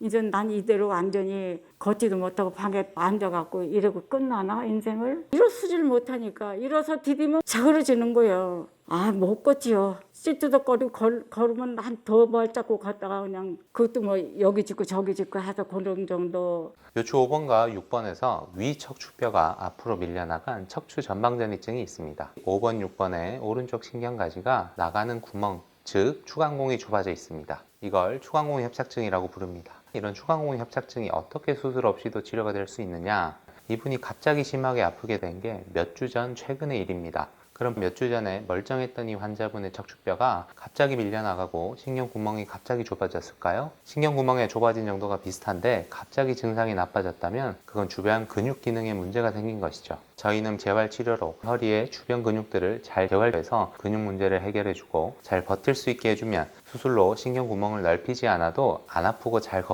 이제 난 이대로 완전히 걷지도 못하고 방에 앉아갖고 이러고 끝나나 인생을 일어서질 못하니까 일어서 디디면 자그러지는 거예요. 아 못 걷지요. 찌뚜덕거리고 걸, 걸으면 한 더 발잡고 갔다가 그냥 그것도 뭐 여기 짚고 저기 짚고 해서 그런 정도 요추 5번과 6번에서 위 척추뼈가 앞으로 밀려나간 척추 전방전이증이 있습니다. 5번, 6번의 오른쪽 신경가지가 나가는 구멍, 즉 추간공이 좁아져 있습니다. 이걸 추간공 협착증이라고 부릅니다. 이런 추간공 협착증이 어떻게 수술 없이도 치료가 될 수 있느냐? 이분이 갑자기 심하게 아프게 된 게 몇 주 전 최근의 일입니다. 그럼 몇 주 전에 멀쩡했던 이 환자분의 척추뼈가 갑자기 밀려나가고 신경구멍이 갑자기 좁아졌을까요? 신경구멍의 좁아진 정도가 비슷한데 갑자기 증상이 나빠졌다면 그건 주변 근육 기능에 문제가 생긴 것이죠. 저희는 재활 치료로 허리의 주변 근육들을 잘 재활해서 근육 문제를 해결해주고 잘 버틸 수 있게 해주면 수술로 신경구멍을 넓히지 않아도 안 아프고 잘 걷게